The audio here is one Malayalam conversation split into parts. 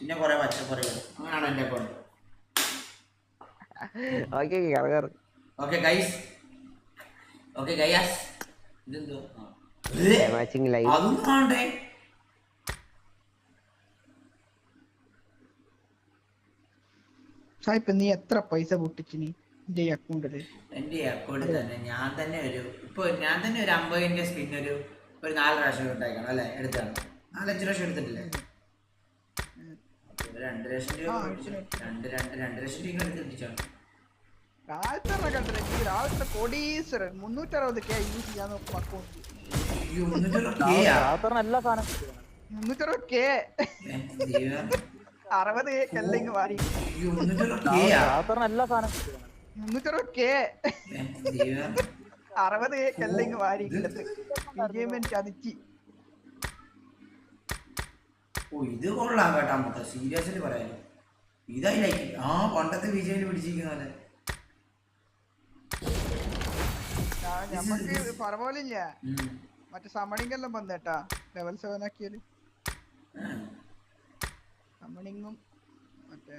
പിന്നെ കുറെ പച്ചക്കറികൾ അങ്ങനെയാണ് എന്റെ account okay okay guys okay guys ഇതെന്തോ? മാച്ചിങ് ലൈവ് അതൊന്നും കാണണ്ടേ? സായിപ്പ് നീ എത്ര പൈസ പൊട്ടിച്ചിനി? എന്റെ ഈ അക്കൗണ്ടിൽ എന്റെ അക്കൗണ്ടിൽ തന്നെ ഞാൻ തന്നെ ഒരു ഇപ്പൊ ഞാൻ തന്നെ ഒരു അമ്പതിന്റെ സ്പിൻ ഒരു ഒരു നാല് പ്രാവശ്യം ഉണ്ടാക്കണം അല്ലെ? എടുത്താണ് നാലഞ്ച് പ്രാവശ്യം എടുത്തിട്ടില്ലേ? രണ്ട് ലക്ഷം രൂപ രണ്ട് രണ്ട് രണ്ട് ലക്ഷം രൂപ എടുത്ത് പിടിച്ചാണ് രാവിലത്തെ കണ്ടില്ല ഈ രാവിലത്തെ മുന്നൂറ്ററുപത് കെ യൂസ് അക്കൗണ്ട് അയ്യോ, മുന്നൂറ്ററുപത് കെ. അറുപത് കെ കല്ലെങ്കിൽ മാറി. മുന്നൂറ്ററുപത് കെ അറുപത് കെ കല്ലെങ്കിൽ മാറി വിജയമൻ ചതിച്ച്. ഓ ഇത് കൊള്ളാം കേട്ടാ മൊത്തം സീരിയസ്ലി പറയാലോ ഇതായി ലൈക്ക് ആ പണ്ടത്തെ വിജയിൽ പിടിച്ചിരിക്കുന്ന പോലെ മറ്റേ സമണിങ്ങെല്ലാം വന്നേട്ടാ. ലെവൽ സെവൻ ആക്കിയാൽ സമണിങ്ങും മറ്റേ.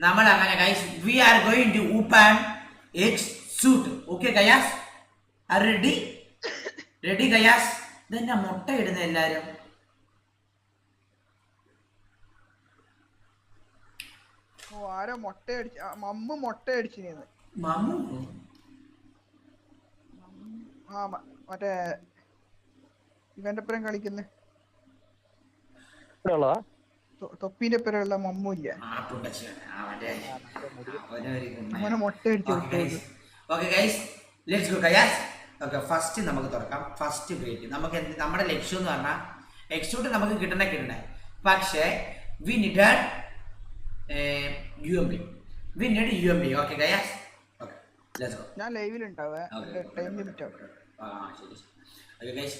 നമ്മൾ അങ്ങനെ guys we are going to open X suit okay guys are ready ready guys ഇതെന്നെ മുട്ട ഇടുന്ന എല്ലാരും? ഓ ആരോ മുട്ട അടിച്ച് ആ, മമ്മ് മുട്ട അടിച്ചിരുന്നു ആ മ- മറ്റേ ഇവന്റെ പേരും കളിക്കുന്ന. ഇവിടെ ഉള്ളതാ? തൊപ്പീന്റെ പേരുള്ള മമ്മു ഇല്ല. ആ പുണ്ടച്ചിയാണ് ആ മറ്റേ അവനൊരു ഗുണം. അങ്ങനെ മുട്ട അടിച്ചു okay okay guys let's go guys okay first നമുക്ക് തുറക്കാം. ഫസ്റ്റ് ക്രിയേറ്റ് നമുക്ക് എന്ത് നമ്മുടെ ലക്ഷ്യം എന്ന് പറഞ്ഞാൽ എക്സിക്യൂട്ട് നമുക്ക് കിട്ടണേ കിട്ടണേ. പക്ഷേ we need U M B we need U M B okay guys ഞാൻ ടൈം ലിമിറ്റ് ആവും. ആ ശരി okay guys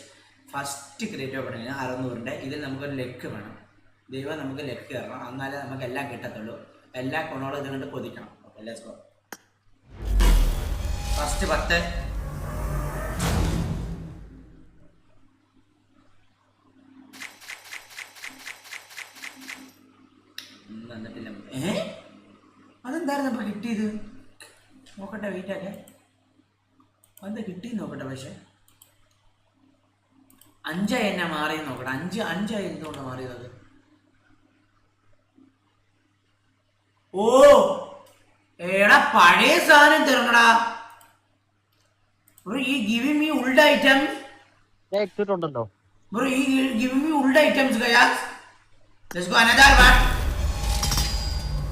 first create open ചെയ്യുന്നത് അറുന്നൂറിന്റെ. ഇതിൽ നമുക്കൊരു ലെക്ക് വേണം. ദൈവം നമുക്ക് ലെക്ക് കയറണം എന്നാലേ നമുക്ക് എല്ലാം കിട്ടത്തുള്ളൂ. എല്ലാ കൊണോളും ഇതുകൊണ്ട് കൊതിക്കണം. ഓക്കെ ലെറ്റ്സ് ഗോ ഫസ്റ്റ് പത്ത്. ഏ? അതെന്തായിരുന്നു അപ്പോൾ കിട്ടിയത്? നോക്കട്ടെ വെയിറ്റ് ആക്കെ അത് കിട്ടി നോക്കട്ടെ പക്ഷെ. അഞ്ചായി എന്നെ മാറി നോക്കട്ടെ. അഞ്ച് അഞ്ചായി എന്തുകൊണ്ട് മാറിയത് ഓ! എടാ പഴയ സാധനം തരണടാ. ബ്രോ ഈ ഗിവിംഗ് മീ ഉൾഡ് ഐറ്റം ഉണ്ടല്ലോ ബ്രോ ഈ giving me old items guys. Let's go another one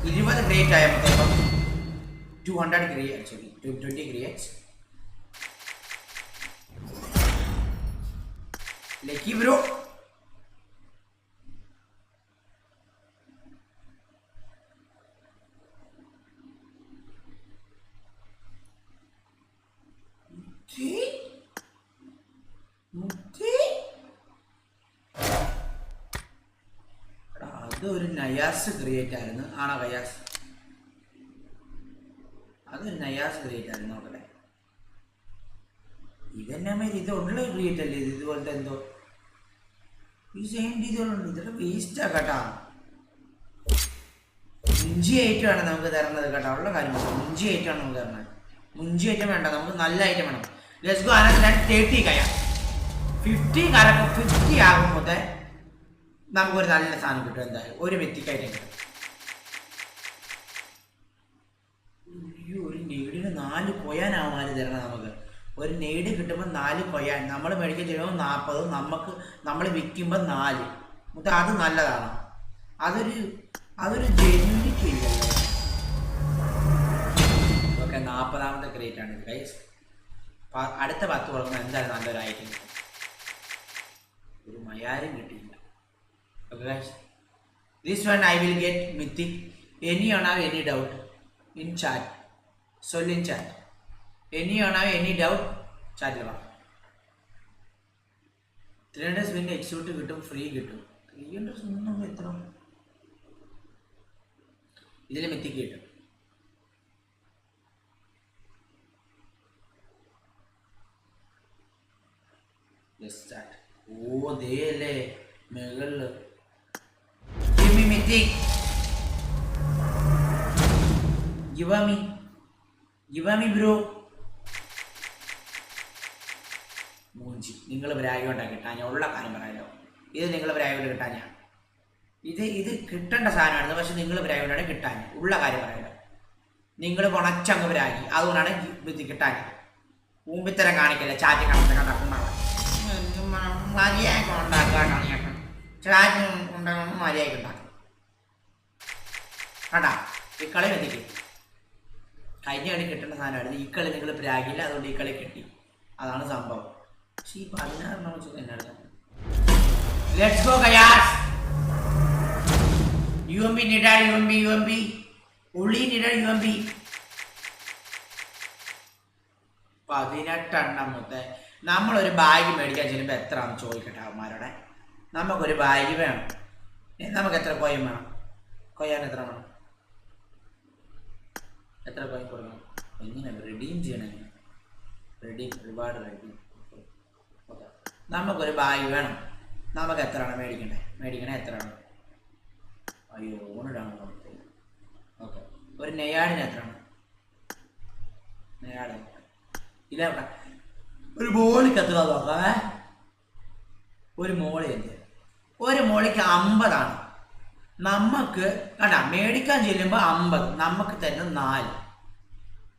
ഇരുപത് ക്രിയേറ്റ് ആയപ്പോഴത്തേക്കും two hundred create sorry twenty creates lucky bro മുത്തി മുത്തി എടാ, അതൊരു നയാസ് ക്രിയേറ്റ് ആയിരുന്നു. ആണോ കയാസ് അതൊരു നയാസ് ക്രിയേറ്റ് ആയിരുന്നു നോക്കട്ടെ. ഇതെന്നെ മാതിരി ഇത് ഉള്ള ക്രിയേറ്റ് അല്ലേ? ഇത് ഇതുപോലത്തെ എന്തോ. ഈ സെയിം രീതികളുണ്ട് ഇതൊക്കെ വേസ്റ്റ് കേട്ടാ. മുഞ്ചി ഐറ്റമാണ് നമുക്ക് തരണത് കേട്ടോ. ഉള്ള കാര്യം. മുഞ്ചി ഐറ്റമാണ് നമുക്ക് തരണത് മുഞ്ചി ഐറ്റം വേണ്ട. നമുക്ക് നല്ല ഐറ്റം വേണം. ലെറ്റ്സ് ഗോ ഞാൻ തേർട്ടി കയ ഫിഫ്റ്റി കറക്റ്റ് ഫിഫ്റ്റി ആകുമ്പോൾ നമുക്കൊരു നല്ല സാധനം കിട്ടും എന്തായാലും ഒരു വ്യക്തിക്കായിട്ട് കിട്ടും. ഒരു നെയ്ഡിന് നാല് കൊയാനാവാൻ തരണം നമുക്ക്. ഒരു നെയ്ഡ് കിട്ടുമ്പോൾ നാല് കൊയാൻ നമ്മൾ മേടിക്കാൻ ചെയ്യുമ്പോൾ നാൽപ്പത് നമുക്ക് നമ്മൾ വിൽക്കുമ്പോൾ നാല്. എന്നിട്ട് അത് നല്ലതാണ്. അതൊരു അതൊരു ജെന്യൂനിറ്റി ഇല്ലല്ലോ ഓക്കെ നാൽപ്പതാമത്തെ ക്രേറ്റ് ആണ് ഗൈസ് അടുത്ത പത്ത് കൊടുക്കുമ്പോൾ എന്തായാലും നല്ലൊരു ഐറ്റം ഒരു മയാരും കിട്ടിയില്ല Okay. This one I will get mythic. Any on have any doubt in chat. so in chat. Any on have any doubt? Chat la three hundred execute free കിട്ടും ത്രീ ഹൺഡ്രഡ് സ്പിൻ എത്ര ഇതിൽ മെത്തിക്ക് കിട്ടും Let's start. ഓ ദേ അല്ലേ മുകളിൽ Give me mythic. Give me. Give me bro. മൂഞ്ചി. നിങ്ങൾ ബ്രാഗോട്ടാ കിട്ടാൻ ഉള്ള കാര്യം പറയാലോ. ഇത് നിങ്ങൾ ബ്രാഗോട്ട് കിട്ടാൻ ഞാൻ. ഇത് ഇത് കിട്ടേണ്ട സാധനമാണ് പക്ഷെ നിങ്ങൾ ബ്രാഗോട്ടാണ് കിട്ടാൻ ഉള്ള കാര്യം പറയാലോ. നിങ്ങൾ കൊണച്ചങ്ങ് ബ്രാഗി അതുകൊണ്ടാണ് ഇത് കിട്ടാൻ ഊമ്പിത്തരം കാണിക്കില്ല? ചാറ്റ് കണക്ക് കണ്ടാക്കുണ്ടാവാൻ മര്യാദ ഉണ്ടാക്കാൻ ചാറ്റി ചാറ്റ് മര്യാദ ഉണ്ടാക്കും കണ്ടാ ഈ കളി വെത്തിക്കും കഴിഞ്ഞ കളി കിട്ടേണ്ട സാധനമായിരുന്നു. ഈ കളി നിങ്ങൾ പ്രാഗില്ല അതുകൊണ്ട് ഈ കളി കിട്ടി. അതാണ് സംഭവം. പക്ഷെ ഈ പതിനാറെണ്ണം വെച്ചത് എന്നാണ് let's go U M P നിഡാ U M P U M P ഉള്ളി നിഡാ യു എം പി പതിനെട്ടെണ്ണം മുത്തേ നമ്മളൊരു ബാഗ് മേടിക്കാൻ ചെല്ലുമ്പോൾ എത്ര ആണെന്ന് ചോദിക്കട്ടെ അവന്മാരോടെ? നമുക്കൊരു ബാഗ് വേണം. നമുക്ക് എത്ര കൊയ്യം വേണം? കൊയ്യാൻ എത്ര വേണം? എത്ര കോയിൻ കൊടുക്കണം? എങ്ങനെ റിഡീം ചെയ്യണം. റെഡീം റിവാർഡ് റെഡീം ഓക്കെ നമുക്കൊരു ബാഗ് വേണം. നമുക്ക് എത്രയാണ് മേടിക്കണ്ടേ? മേടിക്കണേ എത്രയാണ് അയ്യോ ഓണിടാണ് ഓക്കെ ഒരു നെയ്യാടിന് എത്രയാണ് നെയ്യാട്. ഇല്ല ഒരു മോളിക്ക് എത്ര നോക്കാമേ ഒരു മോളി എന്ത്? ഒരു മോളിക്ക് അമ്പതാണ്. നമുക്ക് കണ്ട മേടിക്കാൻ ചെല്ലുമ്പോൾ അമ്പത് നമുക്ക് തന്നെ നാല്.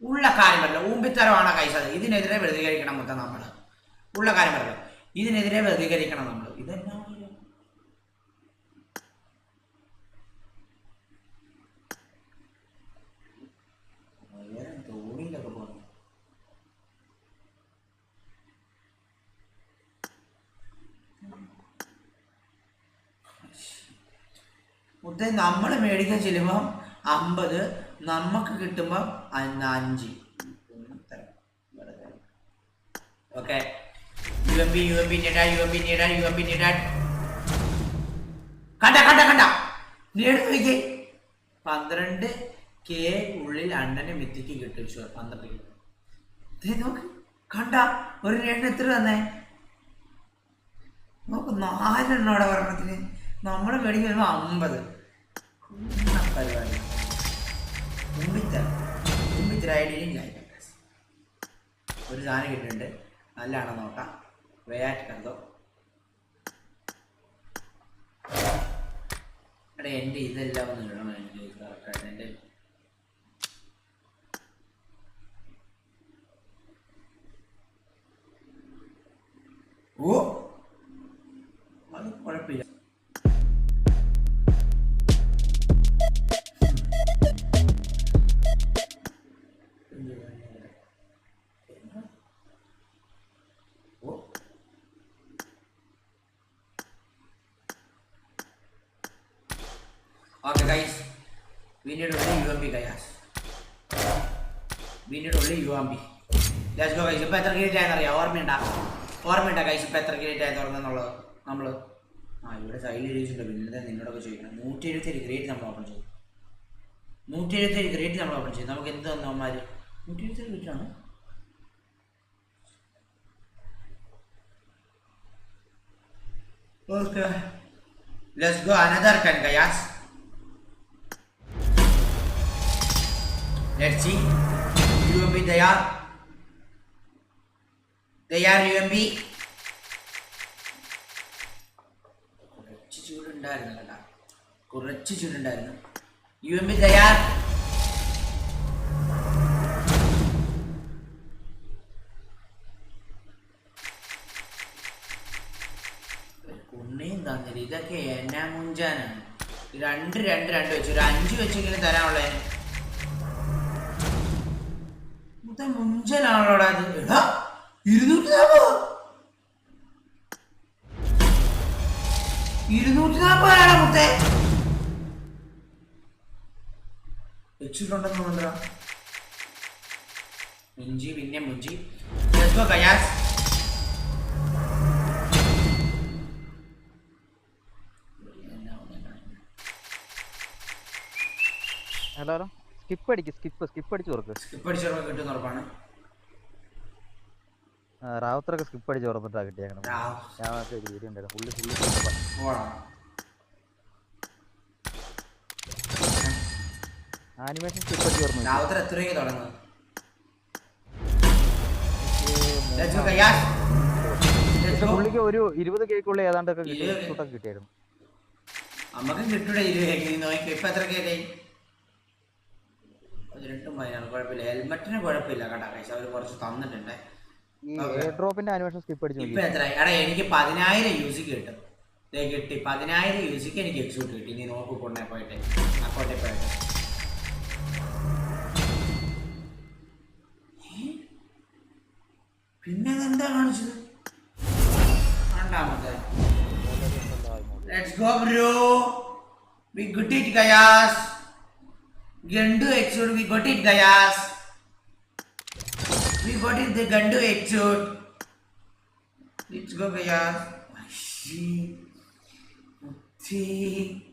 ഉള്ള കാര്യം പറ്റില്ല ഊമ്പിത്തരമാണ് കൈസത് ഇതിനെതിരെ പ്രതികരിക്കണം മൊത്തം നമ്മൾ ഉള്ള കാര്യം പറ്റില്ല ഇതിനെതിരെ പ്രതികരിക്കണം നമ്മൾ ഇതെന്നാ? മുത്തേ നമ്മൾ മേടിക്കാൻ ചെല്ലുമ്പോൾ അമ്പത് നമുക്ക് കിട്ടുമ്പോൾ അഞ്ച്. Okay. U M P U M P നേടാ U M P നേടാ യു എം പി നേടാ കണ്ട. കണ്ട കണ്ട നേട് പന്ത്രണ്ട് കെ ഉള്ളിൽ അണ്ണനെ മിത്തിക്ക് കിട്ടും. ഷുവർ പന്ത്രണ്ട് നോക്ക്. കണ്ട. ഒരു നേടിന് എത്ര തന്നേ നോക്ക് നാലെണ്ണം അവിടെ പറഞ്ഞതിന് നമ്മൾ മേടിക്കുമ്പോൾ അമ്പത്. പരിപാടി ഒരു സാധനം കിട്ടിയിട്ടുണ്ട് നല്ലതാണോ നോക്കാം വേയാറ്റ് കണ്ടോ എടാ എന്റെ ഇതെല്ലാം ഒന്ന് ഇടണം എന്റെ കറക്റ്റായിട്ട് എന്റെ Okay, guys. We need only UMP, guys. We need only UMP. Let's go, guys. ഇപ്പൊ എത്ര ക്രിയേറ്റ് ആയെന്നറിയാം ഓർമ്മയുണ്ടാ? ഓർമ്മയുണ്ടാ ഗൈസ് ഇപ്പൊ എത്ര ക്രിയേറ്റ് ആയി തുറന്നെന്നുള്ളത് നമ്മൾ? ആ ഇവിടെ സൈഡിൽ എഴുതിയിട്ടുണ്ട്. പിന്നെ നിന്നോടൊക്കെ ചോദിക്കണം? നൂറ്റി എഴുപത്തേഴ് ഗ്രേറ്റ് നമ്മൾ ഓപ്പൺ ചെയ്തു. നൂറ്റി എഴുപത്തേഴ് ഗ്രേറ്റ് നമ്മൾ ഓപ്പൺ ചെയ്തു. നമുക്ക് എന്ത് തന്നു അമ്മമാര് നൂറ്റി എഴുപത്തേഴ് ഗ്രേറ്റ് ആണ്. Okay let's go another ten guys Let's see. UMB തയ്യാർ തയ്യാർ യു എം ബി കുറച്ച് ചൂടുണ്ടായിരുന്നു കേട്ടാ കുറച്ച് ചൂടുണ്ടായിരുന്നു. യു എം ബി തയ്യാർ ഉണ്ണയും തന്നില്ല. ഇതൊക്കെ എന്നാ മുഞ്ചാനാണ്? രണ്ട് രണ്ട് രണ്ട് വെച്ചു. ഒരു അഞ്ച് വെച്ചെങ്കിലും തരാനുള്ളേ മൊത്തം മുഞ്ചലാണല്ലോടാ ഇത്? എടാ ഇരുന്നൂറ്റി നാൽപ്പത് ഇരുന്നൂറ്റി നാൽപ്പതാണ് മുത്തേ? വെച്ചിട്ടുണ്ടെന്ന് മുഞ്ചി പിന്നെ മുഞ്ചി. കയാസ്. ഹലോ ഹലോ സ്കിപ്പ് അടിക്ക് സ്കിപ്പ് സ്കിപ്പ് അടിച്ച് കൊടുക്ക് സ്കിപ്പ് അടിച്ചവർക്ക് കിട്ടുന്ന ഉറപ്പാണ്. റാവുത്തറൊക്കെ സ്കിപ്പ് അടിച്ച് ഉറപ്പിട്ടാ കിട്ടിയേക്കണം ഞാൻ ഒരു വീഡിയോ ഉണ്ടായിരുന്നു ഫുള്ള് ഫുള്ള്. ആനിമേഷൻ സ്കിപ്പ് അടിച്ച് ഓർമ്മ രാവുത്തർ എത്ര രൂപയ്ക്ക് തുടങ്ങും Let's go, guys. Let's go. പുള്ളിക്ക് ഒരു ഇരുപത് കേക്കുള്ള ഏതാണ്ടൊക്കെ കിട്ടിയായിരുന്നു നമുക്കും കിട്ടൂടെ ഇരുപത് കേക്ക്. നോക്കി ഇപ്പൊ എത്ര കേക്കായി പതിനെട്ടും പതിനാറ് കുഴപ്പമില്ല. ഹെൽമെറ്റിന് കുഴപ്പമില്ല കേട്ടോ പൈസ അവർ കുറച്ച് തന്നിട്ടുണ്ട്. ഡ്രോപ്പിന്റെ ആനിമേഷൻ സ്കിപ്പ് അടിച്ച് ഇപ്പൊ എത്ര എടാ എനിക്ക് പതിനായിരം യൂസിക്ക് കിട്ടും. ദേ കിട്ടി. പതിനായിരം യൂസിക്ക് എനിക്ക് എക്സൂട്ട് കിട്ടി. നീ നോക്കി കൊണ്ടേ പോയിട്ട്. അക്കൗണ്ടിൽ പോയിട്ട്? പിന്നെ എന്താ കാണിച്ചത്? രണ്ടാമത്തെ. Let's go bro We good it, guys. Gandu exude, we got it, Gayas. We got it, the Gandu exude. Let's go, Gayas. Ashi. Uthi.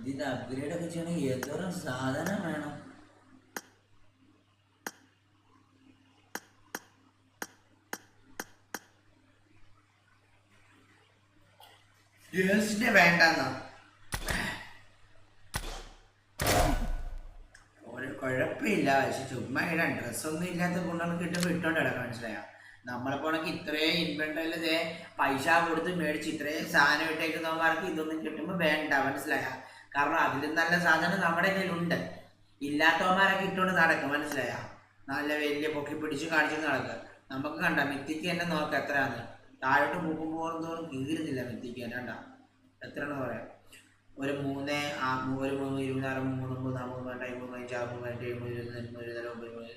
ఇది అప్గ్రేడ్ వచ్చిన ఏదో సాధన మేడం വേണം വേണ്ട ഒരു കുഴപ്പമില്ല. പക്ഷെ ചുമ്മാ ഇടാൻ ഡ്രസ്സൊന്നും ഇല്ലാത്ത കൊണ്ടാണ് കിട്ടുമ്പോൾ ഇട്ടോണ്ട് കിടക്കാം മനസ്സിലായോ. നമ്മളെ പോണക്ക് ഇത്രയും ഇൻവെന്ററിൽ പൈസ കൊടുത്ത് മേടിച്ച് ഇത്രയും സാധനം ഇട്ടേക്കുന്നവന്മാർക്ക് ഇതൊന്നും കിട്ടുമ്പോൾ വേണ്ട മനസ്സിലായോ. കാരണം അതിലും നല്ല സാധനം നമ്മുടെ കയ്യിലുണ്ട്. ഇല്ലാത്തവന്മാരൊക്കെ ഇട്ടുകൊണ്ട് നടക്കും മനസ്സിലായോ. നല്ല വലിയ പൊക്കി പിടിച്ച് കാണിച്ചു നടക്കുക നമുക്ക് കണ്ട മിത്തിക്ക് തന്നെ നോക്കാം എത്രയാന്ന്. താഴോട്ട് പോകുമ്പോൾ പോറും തോറും കീറുന്നില്ല മെത്തിക്കാൻ തന്നെ എത്ര എത്രയാണെന്ന് പറയാം. ഒരു മൂന്ന് ഒരു മൂന്ന് ഇരുപതാറ് മൂന്ന് മൂന്ന് നാല് മൂന്ന് ടൈം മൂന്ന് അഞ്ച് ആറ് മൂന്ന് എട്ട് ഏഴ് മൂന്ന് ഇരുപത് മൂന്ന് ഇരുപത് ഒമ്പത് മൂന്ന്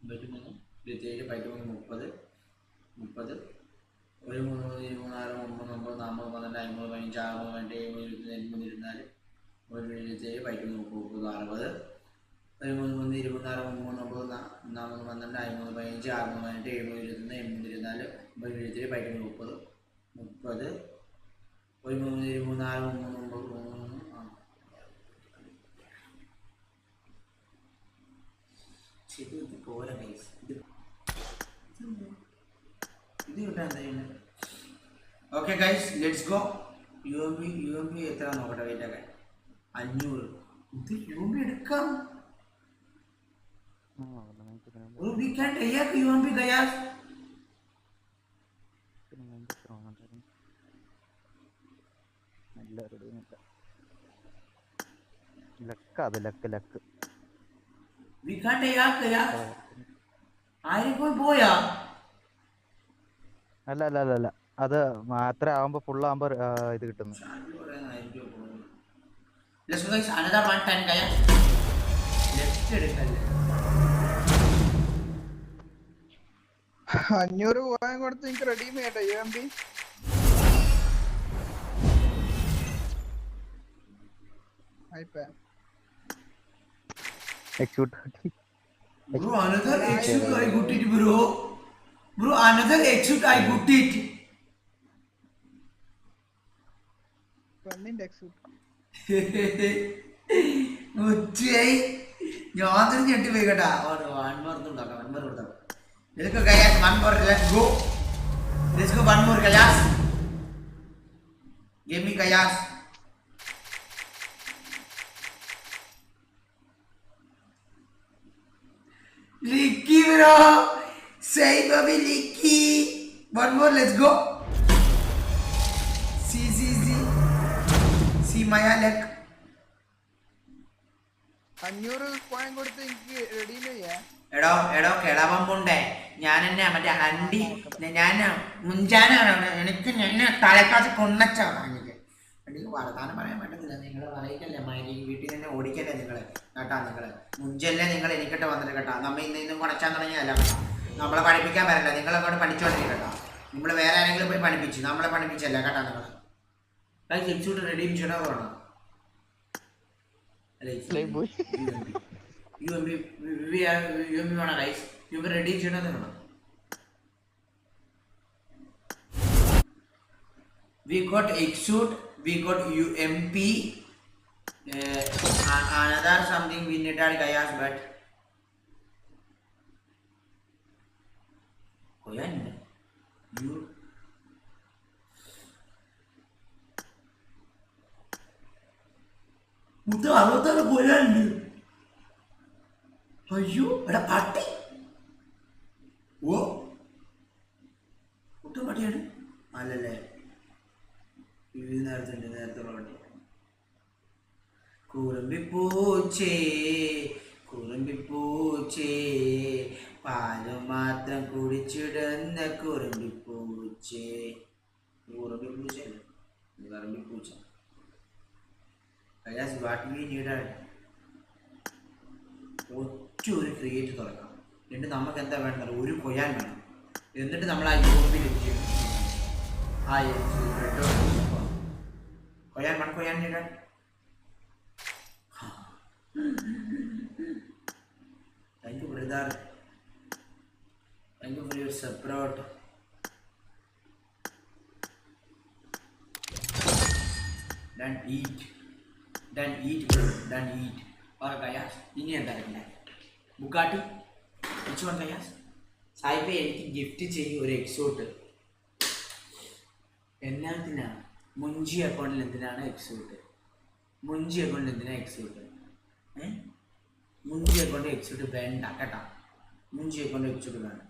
ഇരുപത്തി മൂന്ന് ഇരുപത്തിയേഴ് പതിമൂന്ന് മുപ്പത് മുപ്പത് ഒരു മൂന്ന് മൂന്ന് ഇരുപത്തിനാല് ഒമ്പത് ഒമ്പത് നാൽപ്പത് പന്ത്രണ്ട് അമ്പത് പതിനഞ്ച് ആറ് മൂന്ന് എട്ട് ഏഴ് മൂന്ന് ഇരുപത്തി മൂന്ന് ഇരുപത്തിനാല് ഒരു ഇരുപത്തിയേഴ് പതിമൂന്ന് മുപ്പത് മുപ്പത് അറുപത് ഒരു മൂന്ന് ഇരുപത്തിനാല് മൂന്ന് ഒമ്പത് നാൽപ്പത് പന്ത്രണ്ട് അമ്പത് പതിനഞ്ച് അറുന്നൂറ് പതിനെട്ട് എഴുന്നൂറ് ഇരുപത്തൊന്ന് എൺപത് ഇരുപത്തിനാല് ഒമ്പത് എഴുപത്തി പതിനൊന്ന് മുപ്പത് മുപ്പത് പതിമൂന്ന് മൂന്ന് ഇരുപത്തിനാല് മൂന്ന് ഒമ്പത് മൂന്ന് ആ. ഇത് പോരാ ഗൈസ് ഇത് ഇത് കിട്ടാൻ എന്താ ചെയ്യുന്നത് okay guys let's go U M B U M B എത്ര നോക്കട്ടെ ഒക്കെ? അഞ്ഞൂറ്. ഇത് യു എം ബി എടുക്കാം? ഒരു weekend അയ്യാക്ക് U M B guys luck അത് ലക്ക് ലക്ക് പോയാ? അല്ല അല്ല അല്ല അല്ല അത് അത്ര ആവുമ്പോ ഫുൾ ആവുമ്പോ ഇത് കിട്ടുന്നു. Let's go guys, another one ten guys. Left എടുക്കല്ലേ? അഞ്ഞൂറ് പോകാൻ കൊടുത്ത് എനിക്ക് റെഡീം ചെയ്യട്ടെ യു എം ആയിപ്പോ. എക്സ്ക്യൂട്ട് Bro, another exit I got it, bro. Bro, another exit I got it. പെണ്ണിന്റെ എക്സൂട്ട് ഉച്ചയായി ഞാൻ തന്നെ ഞെട്ടി പോയി കേട്ടാ വൺ മറന്നുണ്ടാക്കാം ഉണ്ടാക്കാം വൺ മോർ കൊടുത്താം ഇതൊക്കെ guys one more let's go let's go one more guys game me guys Licky bro. Say baby Licky one more let's go. See see see see Maya luck അഞ്ഞൂറ് കോയിൻ കൊടുത്ത് എനിക്ക് റെഡീം ചെയ്യാ എടോ എടോ കിളവമ്പുണ്ടേ ഞാൻ എന്നെ മറ്റേ അണ്ടി ഞാൻ മുഞ്ചാനാണ് എനിക്ക് എന്നെ തലക്കാത്ത കൊണ്ടച്ചാണ് എനിക്ക് എനിക്ക് വർത്താനം പറയാൻ പറ്റത്തില്ല നിങ്ങൾ പറയിക്കല്ലേ മൈരി വീട്ടിൽ നിന്ന് ഓടിക്കല്ലേ നിങ്ങൾ കേട്ടാ നിങ്ങൾ മുഞ്ചല്ലേ നിങ്ങൾ എനിക്കിട്ട് വന്നിട്ട് കേട്ടാ നമ്മ ഇന്ന് ഇന്നും കുണച്ചാൻ തുടങ്ങിയല്ല കേട്ടോ നമ്മളെ പഠിപ്പിക്കാൻ പറ്റില്ല നിങ്ങൾ അങ്ങോട്ട് പഠിച്ചോണ്ടി കേട്ടോ നമ്മൾ വേറെ ആരെങ്കിലും പോയി പഠിപ്പിച്ചു നമ്മളെ പഠിപ്പിച്ചല്ല കേട്ടാ നിങ്ങൾ തിരിച്ചുവിട്ട് റെഡി ചെയ്യണത് വേണം. U M B U M B വേണം ഗൈസ് ബി റെഡി ചെയ്യണത് വേണം we got exude we got ump Uh, another something we needed guys but കൊയ്യാനില്ല You മുത്ത അറുപത്താറ് കൊയ്യാനുണ്ട് അയ്യോ എടാ പട്ടി ഓ കുട്ടൻ പട്ടിയാണ് അല്ലല്ലേ ഇത് നേരത്തെ ഉണ്ട് നേരത്തെ പട്ടി കുറുമ്പിപ്പൂച്ചേ കുറുമ്പിപ്പൂച്ചേ പാൽ മാത്രം കുടിച്ചിടുന്ന കുറുമ്പിപ്പൂച്ചേ കുറുമ്പിപ്പൂച്ചല്ല ഇത് കറുമ്പിപ്പൂച്ച കൈലാസ് വാട്ട് നീഡാണ് ഒറ്റ ഒരു ക്രിയേറ്റ് തുറക്കാം എന്നിട്ട് നമുക്ക് എന്താ വേണ്ടത് ഒരു കൊയ്യാൻ വേണം. എന്നിട്ട് നമ്മൾ ആ യൂറോപ്പിലെത്തിക്കും ആ കൊയ്യാൻ വേണം കൊയ്യാൻ നീടാൻ Thank you, brother. Thank you for your support. Then eat. Then eat, bro. Then eat. Or Gayas. ഇനി എന്താ അറിയില്ല ബുക്കാട്ടി വിച്ച് വൺ ഗയാസ് സായിപ്പേ എനിക്ക് ഗിഫ്റ്റ് ചെയ്യും ഒരു എക്സോട്ട് എന്നാത്തിനാ മുഞ്ചി അക്കൗണ്ടിൽ എന്തിനാണ് എക്സോട്ട് മുഞ്ചി അക്കൗണ്ടിൽ എന്തിനാ എക്സോട്ട് ഏ മുഞ്ചി അക്കൗണ്ട് എക്സിക്യൂട്ട് വേണ്ട കേട്ടാ മുഞ്ചി അക്കൗണ്ട് എക്സിക്യൂട്ട് വേണ്ട